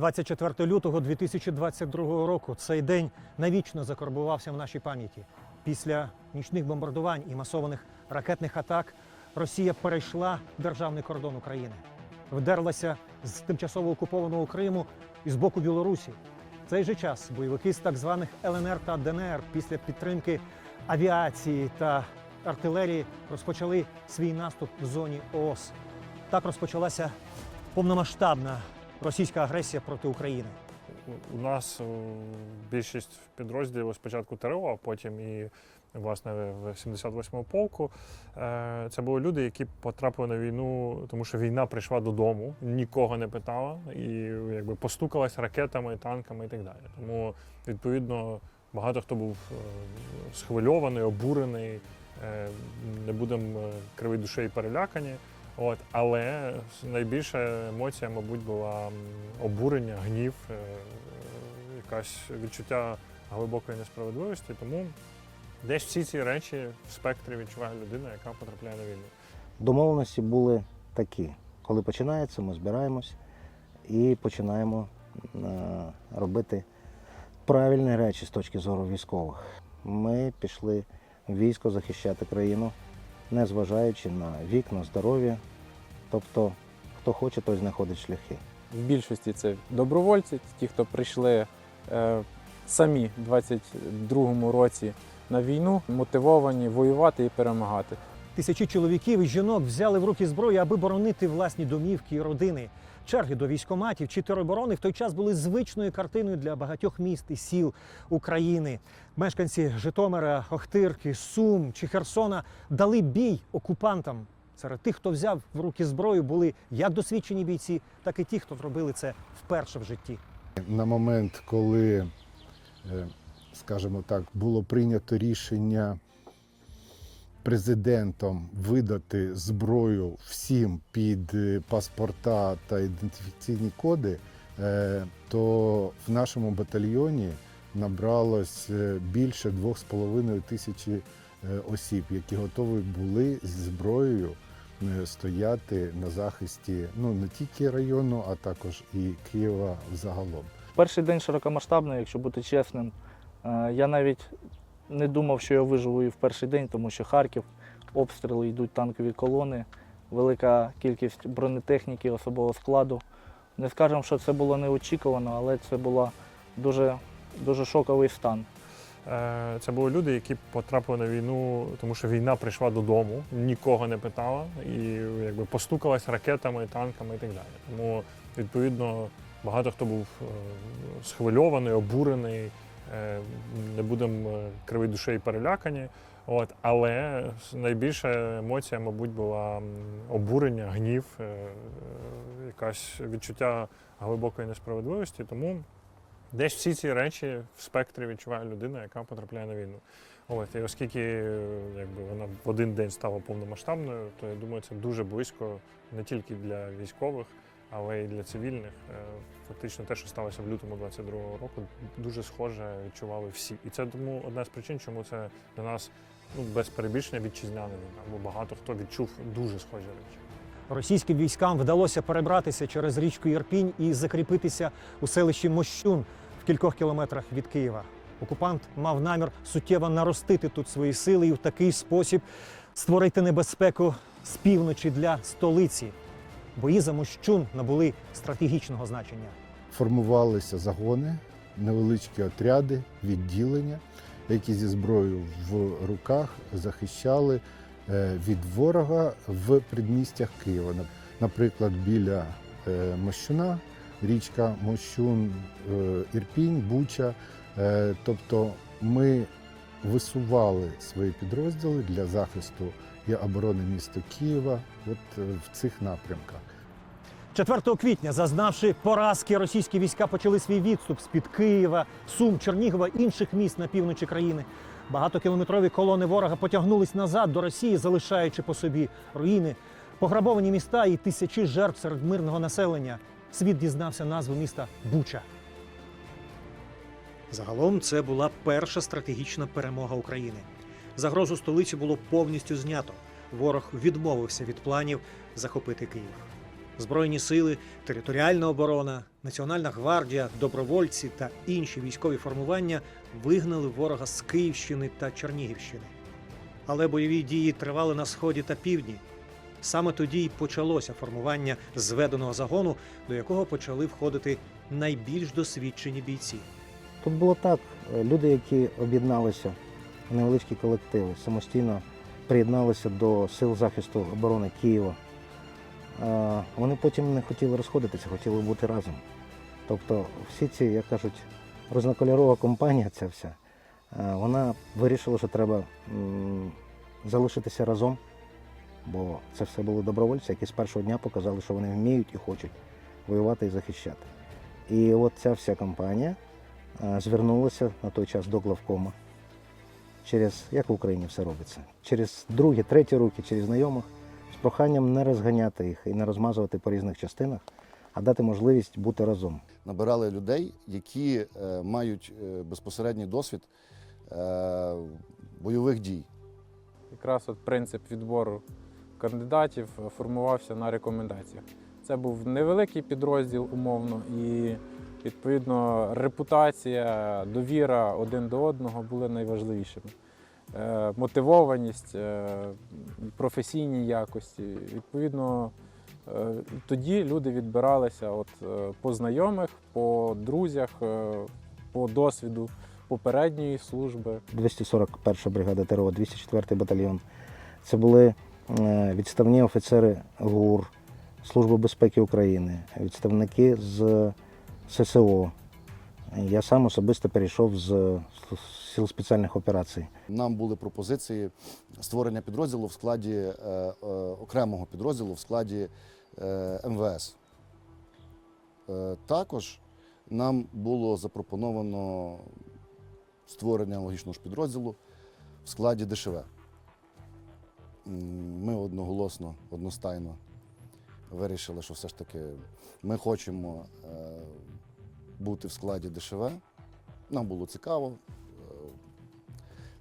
24 лютого 2022 року цей день навічно закарбувався в нашій пам'яті. Після нічних бомбардувань і масованих ракетних атак Росія перейшла державний кордон України, вдерлася з тимчасово окупованого Криму і з боку Білорусі. В цей же час бойовики з так званих ЛНР та ДНР після підтримки авіації та артилерії розпочали свій наступ в зоні ООС. Так розпочалася повномасштабна російська агресія проти України. У нас е, більшість підрозділів спочатку ТРО, а потім і власне в 78-му полку. Е, Це були люди, які потрапили на війну, тому що війна прийшла додому, нікого не питала і якби постукалась ракетами, танками і так далі. Тому відповідно багато хто був е, схвильований, обурений, не будемо кривий душею перелякані. От, але найбільша емоція, мабуть, була обурення, гнів, е, якась відчуття глибокої несправедливості. Тому десь всі ці речі в спектрі відчуває людина, яка потрапляє на війну. Домовленості були такі. Коли починається, ми збираємось і починаємо е, робити правильні речі з точки зору військових. Ми пішли в військо захищати країну, не зважаючи на вік, на здоров'я. Тобто, хто хоче, той знаходить шляхи. В більшості це добровольці, ті, хто прийшли е, самі в 22-му році на війну, мотивовані воювати і перемагати. Тисячі чоловіків і жінок взяли в руки зброю, аби боронити власні домівки і родини. Черги до військоматів чи тероборони в той час були звичною картиною для багатьох міст і сіл України. Мешканці Житомира, Охтирки, Сум чи Херсона дали бій окупантам. Серед тих, хто взяв в руки зброю, були як досвідчені бійці, так і ті, хто зробили це вперше в житті. На момент, коли, е, скажімо так, було прийнято рішення президентом видати зброю всім під е, паспорта та ідентифікаційні коди, е, то в нашому батальйоні набралось більше 2,5 тисячі осіб, які готові були зі зброєю стояти на захисті ну не тільки району, а також і Києва взагалом. Перший день широкомасштабний, якщо бути чесним. Е, Я навіть не думав, що я виживу і в перший день, тому що Харків, обстріли йдуть танкові колони, велика кількість бронетехніки, особового складу. Не скажемо, що це було неочікувано, але це був дуже, дуже шоковий стан. Е, Це були люди, які потрапили на війну, тому що війна прийшла додому, нікого не питала і якби постукалась ракетами, танками і так далі. Тому відповідно багато хто був е, схвильований, обурений, е, не будемо кривий душею перелякані. От, але найбільша емоція, мабуть, була обурення, гнів, якась відчуття глибокої несправедливості. Тому Десь всі ці речі в спектрі відчуває людина, яка потрапляє на війну. От, і оскільки якби, вона в один день стала повномасштабною, то я думаю, це дуже близько не тільки для військових, але й для цивільних. Е, Фактично те, що сталося в лютому 22-го року, дуже схоже відчували всі. І це тому одна з причин, чому це для нас ну, без перебільшення вітчизняна війна, бо багато хто відчув дуже схожі речі. Російським військам вдалося перебратися через річку Ірпінь і закріпитися у селищі Мощун в кількох кілометрах від Києва. Окупант мав намір суттєво наростити тут свої сили і в такий спосіб створити небезпеку з півночі для столиці. Бої за Мощун набули стратегічного значення. Формувалися загони, невеличкі отряди, відділення, які зі зброєю в руках захищали від ворога в предмістях Києва. Наприклад, біля е, Мощуна, річка Мощун, е, Ірпінь, Буча. Е, Тобто ми висували свої підрозділи для захисту і оборони міста Києва от е, в цих напрямках. 4 квітня, зазнавши поразки, російські війська почали свій відступ з-під Києва, Сум, Чернігова, інших міст на півночі країни. Багатокілометрові колони ворога потягнулись назад до Росії, залишаючи по собі руїни, пограбовані міста і тисячі жертв серед мирного населення. Світ дізнався назву міста Буча. Загалом це була перша стратегічна перемога України. Загрозу столиці було повністю знято. Ворог відмовився від планів захопити Київ. Збройні сили, територіальна оборона, Національна гвардія, добровольці та інші військові формування вигнали ворога з Київщини та Чернігівщини. Але бойові дії тривали на сході та півдні. Саме тоді й почалося формування зведеного загону, до якого почали входити найбільш досвідчені бійці. Тут було так: е, люди, які об'єдналися невеличкі колективи, самостійно приєдналися до сил захисту оборони Києва. Вони потім не хотіли розходитися, хотіли бути разом. Тобто, всі ці, як кажуть, різнокольорова компанія, ця вся, вона вирішила, що треба залишитися разом, бо це все були добровольці, які з першого дня показали, що вони вміють і хочуть воювати і захищати. І от ця вся компанія звернулася на той час до главкома через, як в Україні все робиться, через другі, треті руки, через знайомих, з проханням не розганяти їх і не розмазувати по різних частинах, а дати можливість бути разом. набирали людей, які е, мають е, безпосередній досвід е, бойових дій. Якраз от принцип відбору кандидатів е, формувався на рекомендаціях. Це був невеликий підрозділ умовно, і відповідно репутація, довіра один до одного були найважливішими. Е, Мотивованість, е, професійні якості. Відповідно, е, тоді люди відбиралися от, по знайомих, по друзях, по досвіду попередньої служби. 241 бригада ТРО, 204 батальйон. Це були відставні офіцери ГУР, Служби безпеки України, відставники з ССО. Я сам особисто перейшов з сил спеціальних операцій. Нам були пропозиції створення підрозділу в складі е, е, окремого підрозділу в складі е, МВС. Е, також нам було запропоновано створення аналогічного ж підрозділу в складі ДШВ. Ми одноголосно, одностайно вирішили, що все ж таки ми хочемо е, бути в складі ДШВ. Нам було цікаво. е,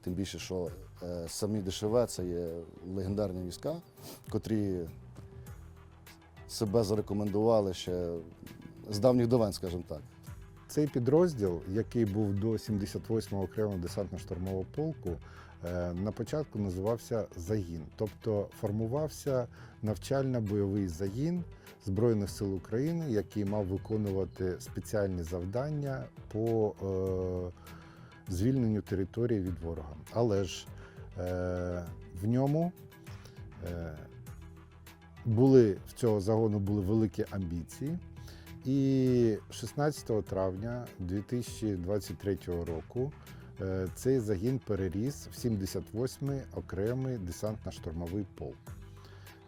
Тим більше, що е, самі ДШВ це є легендарні війська, котрі себе зарекомендували ще з давніх давен, скажімо так. Цей підрозділ, який був до 78-го окремого десантно-штурмового полку, е, на початку називався Загін, тобто формувався навчально-бойовий загін Збройних сил України, який мав виконувати спеціальні завдання по е, звільненню території від ворога. Але ж е, в ньому е, були в цього загону були великі амбіції. І 16 травня 2023 року е, цей загін переріс в 78-й окремий десантно-штурмовий полк,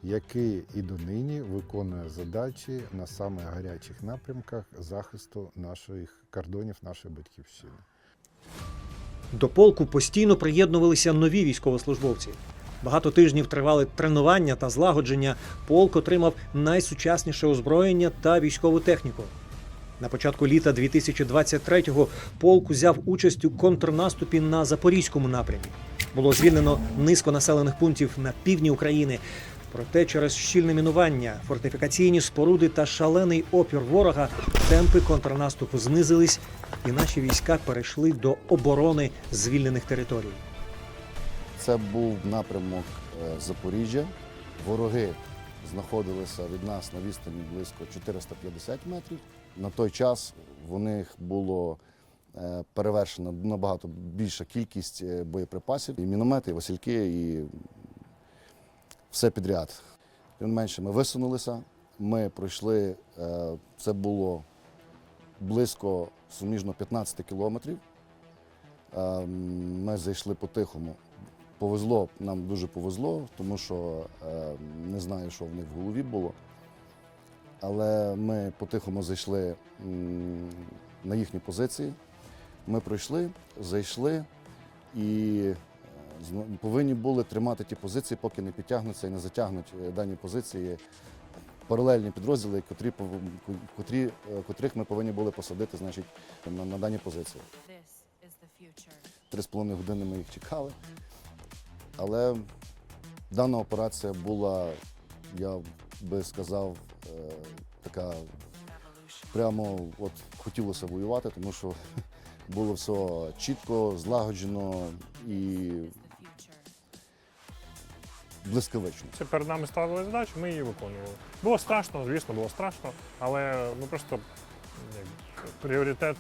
який і донині виконує задачі на самих гарячих напрямках захисту наших кордонів нашої батьківщини. До полку постійно приєднувалися нові військовослужбовці. Багато тижнів тривали тренування та злагодження. Полк отримав найсучасніше озброєння та військову техніку. На початку літа 2023-го полк узяв участь у контрнаступі на запорізькому напрямі. Було звільнено низко населених пунктів на півдні України. Проте через щільне мінування, фортифікаційні споруди та шалений опір ворога темпи контрнаступу знизились, і наші війська перейшли до оборони звільнених територій. Це був напрямок е, Запоріжжя. Вороги знаходилися від нас на відстані близько 450 метрів. На той час в них було е, перевершена набагато більша кількість е, боєприпасів, і міномети, і васильки, і все підряд. Тим менше, ми висунулися, ми пройшли, це було близько суміжно 15 кілометрів. Е, Ми зайшли по-тихому. Повезло, нам дуже повезло, тому що е, не знаю, що в них в голові було. Але ми по-тихому зайшли м, на їхні позиції. Ми пройшли, зайшли і е, повинні були тримати ті позиції, поки не підтягнуться і не затягнуть е, дані позиції паралельні підрозділи, котрі, пов- котрі, е, котрих ми повинні були посадити значить, на, на дані позиції. This is the future. Три з половиною години ми їх чекали. Але дана операція була, я би сказав, е, така прямо от хотілося воювати, тому що було все чітко, злагоджено і блискавично. Це перед нами ставили задачу, ми її виконували. Було страшно, звісно, було страшно, але ми просто пріоритет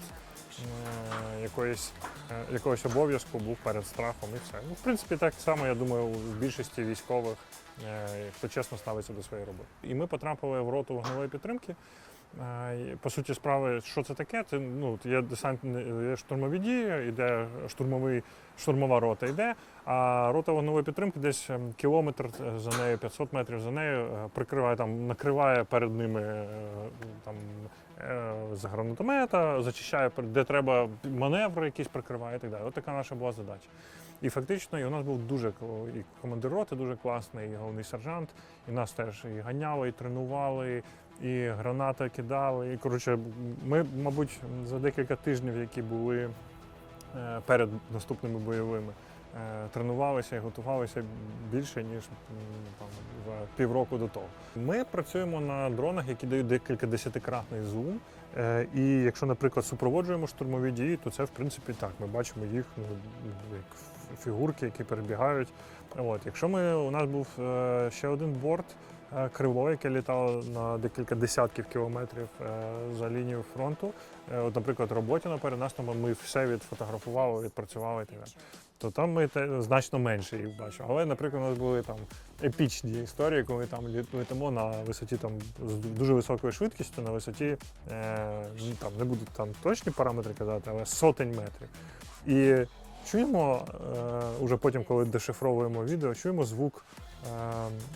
е, якоїсь, якогось обов'язку був перед страхом і все. Ну, в принципі, так само, я думаю, у більшості військових, е, хто чесно ставиться до своєї роботи. І ми потрапили в роту вогневої підтримки. Е, По суті справи, що це таке? Це ну є десант, є штурмові дії, іде штурмовий, штурмова рота йде, а рота вогневої підтримки десь ем, кілометр за нею, 500 метрів за нею е, прикриває там, накриває перед ними е, там е, з гранатомета, зачищає де треба маневри якісь прикриває і так далі. От така наша була задача. І фактично, і у нас був дуже і командир роти дуже класний, і головний сержант, і нас теж і ганяли, і тренували, і гранати кидали. І коротше, ми, мабуть, за декілька тижнів, які були е, перед наступними бойовими, е, тренувалися і готувалися більше, ніж там, півроку до того. Ми працюємо на дронах, які дають декілька десятикратний зум. Е, І якщо, наприклад, супроводжуємо штурмові дії, то це в принципі так. Ми бачимо їх ну, як фігурки, які перебігають. От, якщо ми у нас був е, ще один борт. е, Крило, яке літало на декілька десятків кілометрів е, за лінією фронту. Е, От, наприклад, Роботіна перед нас, тому ми все відфотографували, відпрацювали і. То там ми те, значно менше їх бачимо. Але, наприклад, у нас були там епічні історії, коли там літ- летимо на висоті там з дуже високою швидкістю, на висоті е, ну, там не буду там точні параметри казати, але сотень метрів. І чуємо е, уже потім, коли дешифровуємо відео, чуємо звук е,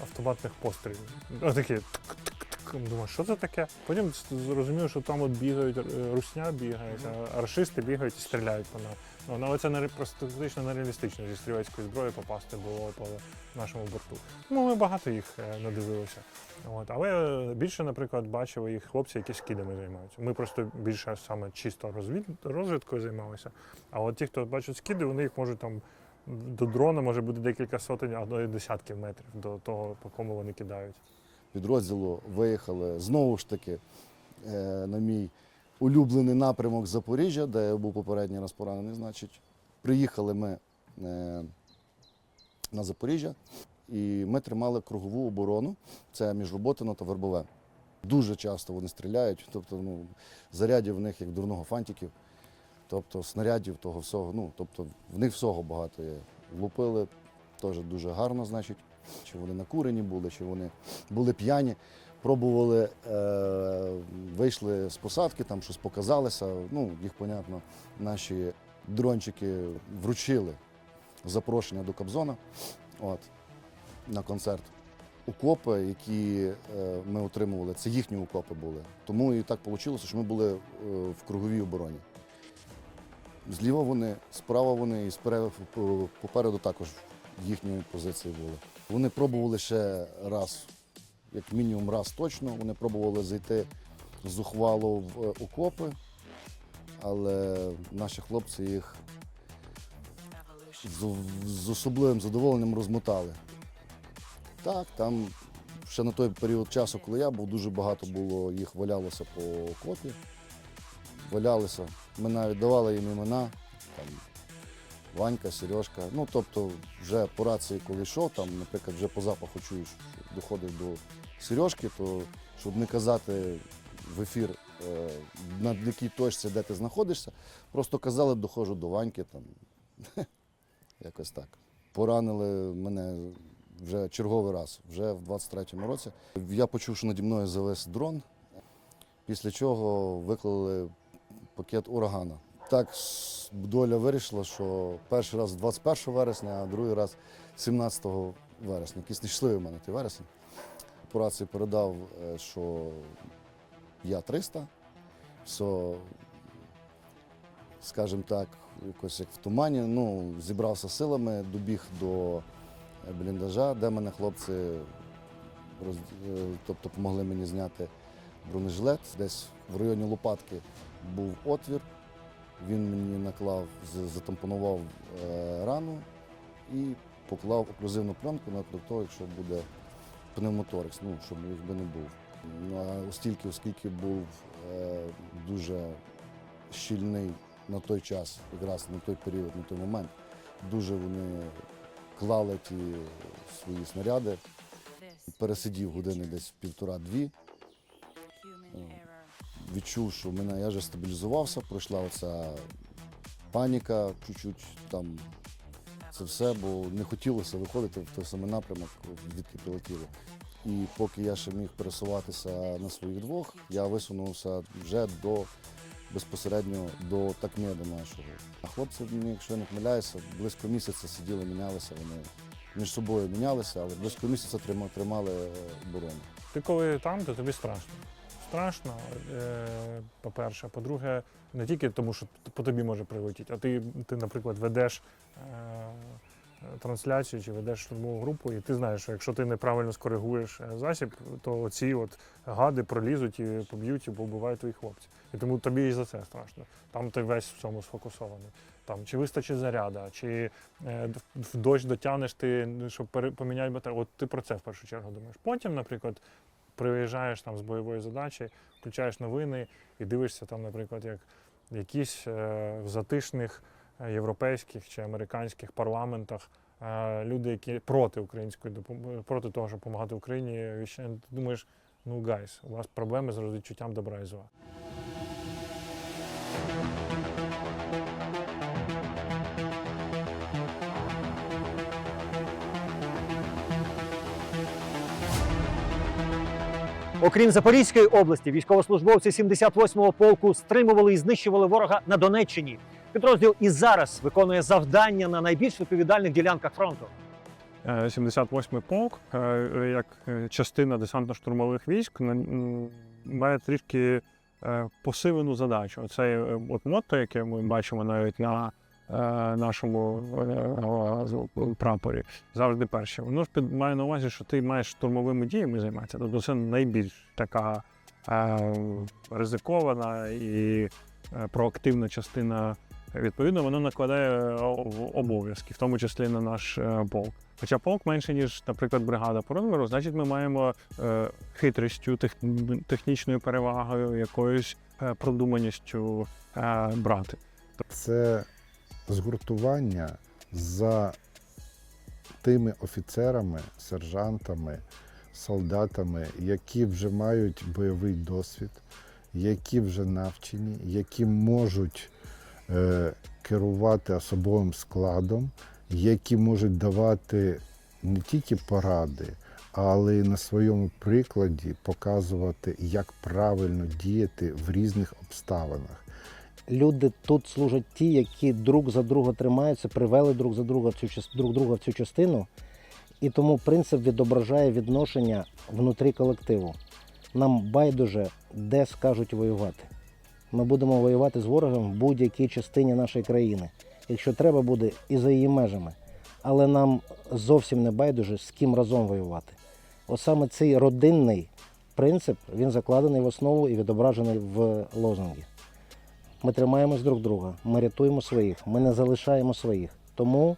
автоматних пострілів. Отакі тк-тк-тк. Думаю, що це таке? Потім зрозумів, що там от бігають, е, русня бігає, а рашисти бігають і стріляють по нас. Ну, але це не просто нереалістично зі стрілецької зброї попасти було по нашому борту. Тому ми багато їх е, надивилися. От. Але більше, наприклад, бачили їх хлопці, які скидами займаються. Ми просто більше саме чисто розвід... розвідкою займалися. А от ті, хто бачать скиди, вони їх можуть там до дрона може бути декілька сотень, а й десятків метрів до того, по кому вони кидають. підрозділу виїхали знову ж таки е, на мій улюблений напрямок Запоріжжя, де я був попередній раз поранений. Значить, приїхали ми е, на Запоріжжя і ми тримали кругову оборону. Це між Роботино та Вербове. Дуже часто вони стріляють, тобто ну, зарядів в них як дурного фантиків, тобто снарядів того всього. Ну, тобто в них всього багато є. Лупили теж дуже гарно, значить, чи вони накурені були, чи вони були п'яні. Пробували, е, вийшли з посадки, там щось показалося. Ну, їх, понятно, наші дрончики вручили запрошення до Кобзона от, на концерт. Укопи, які е, ми отримували, це їхні укопи були. Тому і так вийшло, що ми були е, в круговій обороні. Зліва вони, справа вони і спереду, попереду також їхні позиції були. Вони пробували ще раз, як мінімум раз точно. Вони пробували зайти зухвало в е, окопи, але наші хлопці їх з, з особливим задоволенням розмотали. Так, там ще на той період часу, коли я був, дуже багато було, їх валялося по окопі. Валялися. Ми навіть давали їм імена. Там, Ванька, Сережка. Ну, тобто, вже по рації, коли йшов, там, наприклад, вже по запаху чуєш, доходив до Сережки, то щоб не казати в ефір, е, на якій точці, де ти знаходишся, просто казали, доходжу до Ваньки, там, якось так. Поранили мене вже черговий раз, вже в 23-му році. Я почув, що наді мною завис дрон, після чого виклали пакет урагана. Так доля вирішила, що перший раз 21 вересня, а другий раз 17 вересня. Якийсь нещасливий в мене той вересень. По рації передав, е, що я 300, що, скажімо так, якось як в тумані, ну, зібрався силами, добіг до е, бліндажа, де мене хлопці роз... е, тобто, допомогли мені зняти бронежилет. Десь в районі лопатки був отвір. Він мені наклав, затампонував рану і поклав оклюзивну пленку на того, якщо буде пневмоторикс, ну, щоб би не був. Ну, оскільки, оскільки був е, дуже щільний на той час, якраз на той період, на той момент, дуже вони клали ті свої снаряди. Пересидів години десь півтора-дві, відчув, що мене я вже стабілізувався, пройшла оця паніка, чуть-чуть там це все, бо не хотілося виходити в той самий напрямок, звідки прилетіло. І поки я ще міг пересуватися на своїх двох, я висунувся вже до безпосередньо до такмеда нашого. А хлопці, якщо я не помиляюся, близько місяця сиділи, мінялися. Вони між собою мінялися, але близько місяця тримали е, оборону. Ти коли там, то тобі страшно. Страшно, е, по-перше. По-друге, не тільки тому, що по тобі може прилетіти, а ти, ти наприклад, ведеш е, трансляцію чи ведеш штурмову групу, і ти знаєш, що якщо ти неправильно скоригуєш е, засіб, то ці от гади пролізуть і поб'ють і побивають твоїх хлопців. І тому тобі і за це страшно. Там ти весь в цьому сфокусований. Там чи вистачить заряда, чи в дощ дотягнеш ти, щоб поміняти батарею. От ти про це в першу чергу думаєш. Потім, наприклад, приїжджаєш там з бойової задачі, включаєш новини і дивишся там, наприклад, як якісь е, в затишних е, європейських чи американських парламентах е, люди, які проти української допомоги, проти того, щоб допомагати Україні, ти думаєш, ну гайс, у вас проблеми з розчуттям добра і зла. Окрім Запорізької області, військовослужбовці 78-го полку стримували і знищували ворога на Донеччині. Підрозділ і зараз виконує завдання на найбільш відповідальних ділянках фронту. Е, 78-й полк, е, як е, частина десантно-штурмових військ, має трішки е, посилену задачу. Оце е, от мотто, яке ми бачимо навіть на е, нашому е, е, прапорі, завжди перше. Воно ж під має на увазі, що ти маєш штурмовими діями займатися. Тобто це найбільш така е, ризикована і е, проактивна частина. Відповідно, воно накладає е, обов'язки, в тому числі на наш е, полк. Хоча полк менше, ніж, наприклад, бригада по розміру, значить, ми маємо е, хитрістю, тех, технічною перевагою, якоюсь е, продуманістю е, брати. Це згуртування за тими офіцерами, сержантами, солдатами, які вже мають бойовий досвід, які вже навчені, які можуть е, керувати особовим складом, які можуть давати не тільки поради, але й на своєму прикладі показувати, як правильно діяти в різних обставинах. Люди тут служать ті, які друг за друга тримаються, привели друг за друга цю друг друга в цю частину. І тому принцип відображає відношення внутрі колективу. Нам байдуже, де скажуть воювати. Ми будемо воювати з ворогом в будь-якій частині нашої країни, якщо треба буде і за її межами. Але нам зовсім не байдуже, з ким разом воювати. От саме цей родинний принцип він закладений в основу і відображений в лозунгі. Ми тримаємось друг друга, ми рятуємо своїх, ми не залишаємо своїх. Тому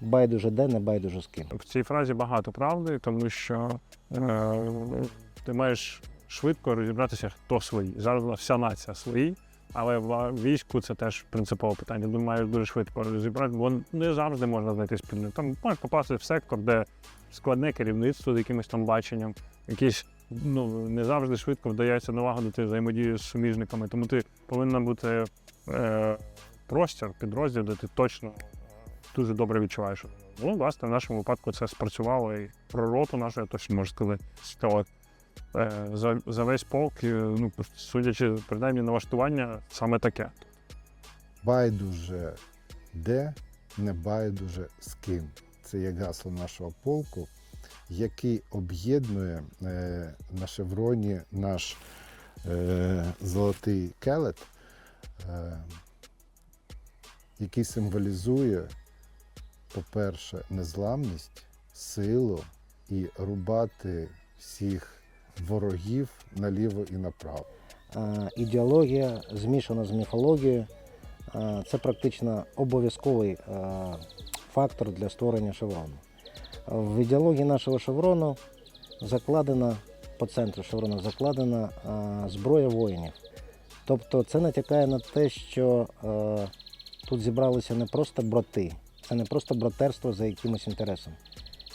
байдуже де, не байдуже з ким. В цій фразі багато правди, тому що е, ти маєш швидко розібратися, хто свої. Зараз вся нація свої, але в війську це теж принципове питання. Ти маєш дуже швидко розібрати, бо не завжди можна знайти спільну. Там можеш попасти в сектор, де складне керівництво з якимось там баченням, якісь. Ну, не завжди швидко вдається налагодити взаємодію з суміжниками, тому ти повинен бути е, простір, підрозділ, де ти точно дуже добре відчуваєш. Ну, власне, в нашому випадку це спрацювало і про роту нашу, я точно можу сказати, що е, за, за весь полк, е, ну, судячи принаймні налаштування, саме таке. байдуже де, не байдуже з ким. Це як гасло нашого полку, який об'єднує е, на шевроні наш е, золотий келет, е, який символізує, по-перше, незламність, силу і рубати всіх ворогів наліво і направо. Ідеологія змішана з міфологією. Це практично обов'язковий фактор для створення шеврону. В ідеології нашого шеврону закладена по центру шеврона закладена а, зброя воїнів. Тобто це натякає на те, що е, тут зібралися не просто брати, це не просто братерство за якимось інтересом.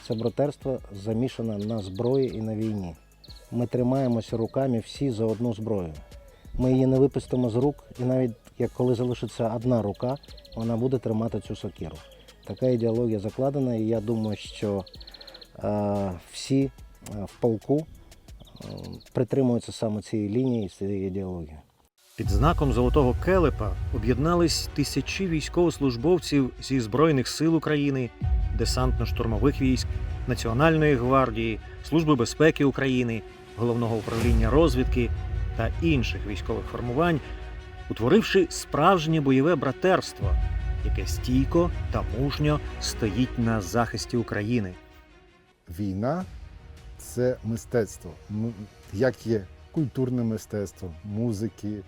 Це братерство замішане на зброї і на війні. Ми тримаємося руками всі за одну зброю. Ми її не випустимо з рук, і навіть як коли залишиться одна рука, вона буде тримати цю сокиру. Така ідеологія закладена, і я думаю, що е, всі е, в полку е, притримуються саме цієї лінії цієї ідеології. Під знаком Золотого Келепа об'єднались тисячі військовослужбовців зі Збройних сил України, десантно-штурмових військ, Національної гвардії, Служби безпеки України, Головного управління розвідки та інших військових формувань, утворивши справжнє бойове братерство, яке стійко та мужньо стоїть на захисті України. Війна це мистецтво, як є культурне мистецтво, музики, е,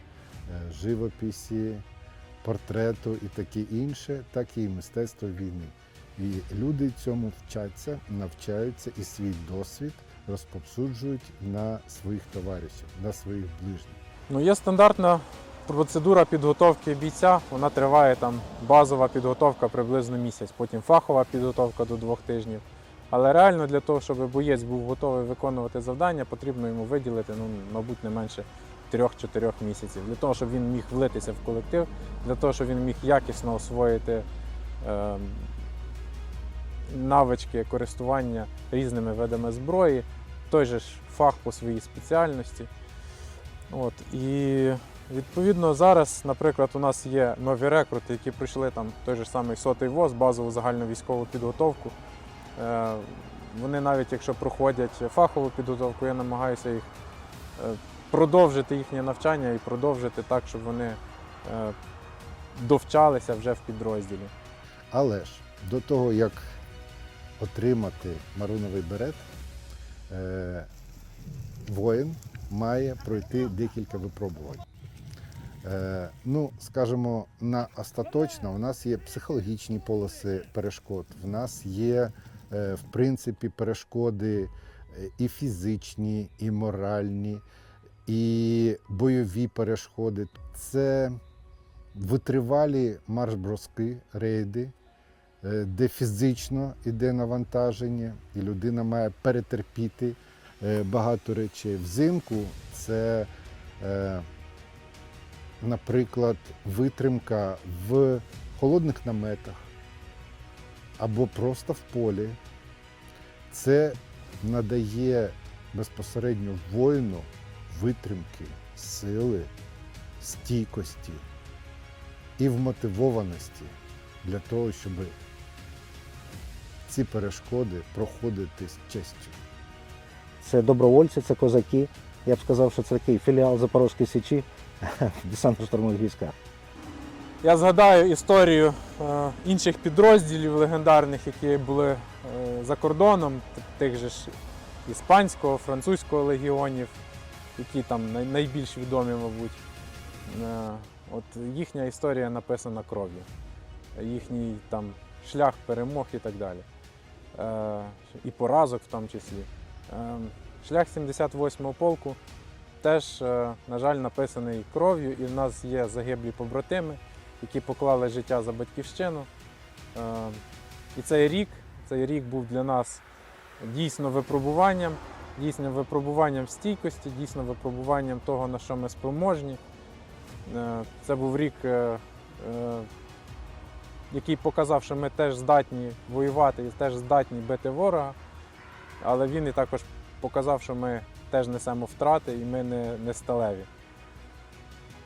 живописі, портрету і таке інше, так і мистецтво війни. І люди цьому вчаться, навчаються і свій досвід розповсюджують на своїх товаришів, на своїх ближніх. Ну, є стандартна процедура підготовки бійця. Вона триває там базова підготовка приблизно місяць, потім фахова підготовка до двох тижнів. Але реально для того, щоб боєць був готовий виконувати завдання, потрібно йому виділити, ну, мабуть, не менше 3-4 місяців. Для того, щоб він міг влитися в колектив, для того, щоб він міг якісно освоїти е, навички користування різними видами зброї, той же ж фах по своїй спеціальності. От, і відповідно зараз, наприклад, у нас є нові рекрути, які пройшли там той же самий сотий ВОЗ, базову загальну військову підготовку. Е, Вони навіть якщо проходять фахову підготовку, я намагаюся їх е, продовжити їхнє навчання і продовжити так, щоб вони е, довчалися вже в підрозділі. Але ж до того, як отримати маруновий берет, воїн має пройти декілька випробувань. Е, ну, скажімо, на остаточно у нас є психологічні полоси перешкод, в нас є, е, в принципі, перешкоди е, і фізичні, і моральні, і бойові перешкоди. Це витривалі марш-броски, рейди, де фізично йде навантаження, і людина має перетерпіти багато речей. Взимку це, наприклад, витримка в холодних наметах або просто в полі. Це надає безпосередньо воїну витримки, сили, стійкості і вмотивованості для того, щоб ці перешкоди проходити з честю. Це добровольці, це козаки. Я б сказав, що це такий філіал Запорозької Січі в десантно-штурмових військах. Я згадаю історію е, інших підрозділів легендарних, які були е, за кордоном, тих же ж іспанського, французького легіонів, які там найбільш відомі, мабуть. Е, От їхня історія написана кров'ю, їхній там шлях перемог і так далі. І поразок в тому числі. Е, Шлях 78-го полку теж, е, на жаль, написаний кров'ю, і в нас є загиблі побратими, які поклали життя за батьківщину. Е, І цей рік, цей рік був для нас дійсно випробуванням, дійсно випробуванням стійкості, дійсно випробуванням того, на що ми спроможні. Е, Це був рік, який показав, що ми теж здатні воювати і теж здатні бити ворога, але він і також показав, що ми теж несемо втрати і ми не, не сталеві.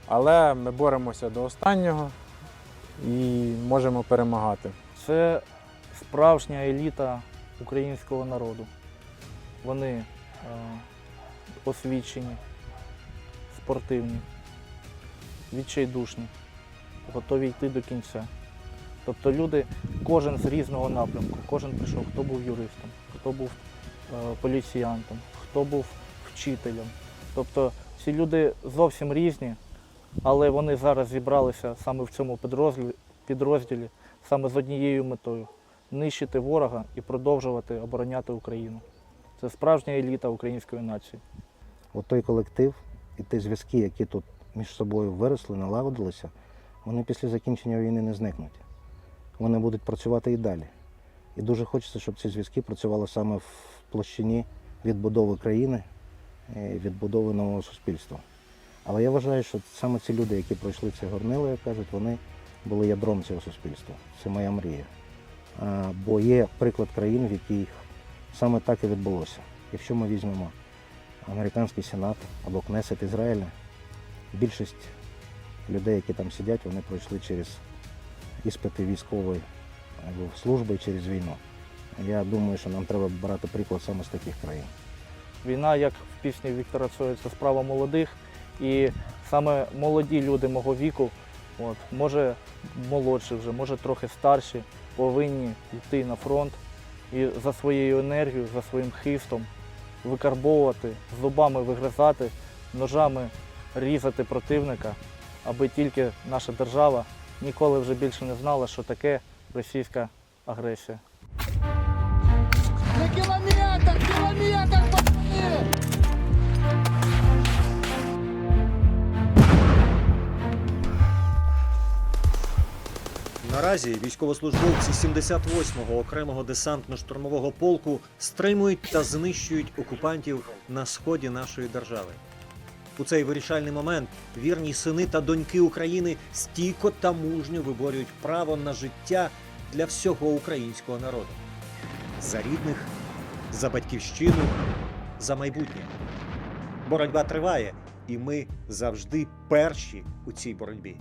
Але ми боремося до останнього і можемо перемагати. Це справжня еліта українського народу. Вони е, освічені, спортивні, відчайдушні, готові йти до кінця. Тобто люди, кожен з різного напрямку, кожен прийшов, хто був юристом, хто був е, поліціянтом, хто був вчителем. Тобто ці люди зовсім різні, але вони зараз зібралися саме в цьому підрозділі, підрозділі саме з однією метою нищити ворога і продовжувати обороняти Україну. Це справжня еліта української нації. От той колектив і ті зв'язки, які тут між собою виросли, налагодилися, вони після закінчення війни не зникнуть. Вони будуть працювати і далі. І дуже хочеться, щоб ці зв'язки працювали саме в площині відбудови країни, е, відбудови нового суспільства. Але я вважаю, що саме ці люди, які пройшли це горнило, як кажуть, вони були ядром цього суспільства. Це моя мрія. Бо є приклад країн, в яких саме так і відбулося. Якщо ми візьмемо американський сенат або Кнесет Ізраїля, більшість людей, які там сидять, вони пройшли через іспити військової служби через війну. Я думаю, що нам треба брати приклад саме з таких країн. Війна, як в пісні Віктора Цоя, це справа молодих. І саме молоді люди мого віку, от, може молодші вже, може трохи старші, повинні йти на фронт і за своєю енергією, за своїм хистом викарбовувати, зубами вигризати, ножами різати противника, аби тільки наша держава ніколи вже більше не знала, що таке російська агресія. Наразі військовослужбовці 78-го окремого десантно-штурмового полку стримують та знищують окупантів на сході нашої держави. У цей вирішальний момент вірні сини та доньки України стійко та мужньо виборюють право на життя для всього українського народу. За рідних, за батьківщину, за майбутнє. Боротьба триває, і ми завжди перші у цій боротьбі.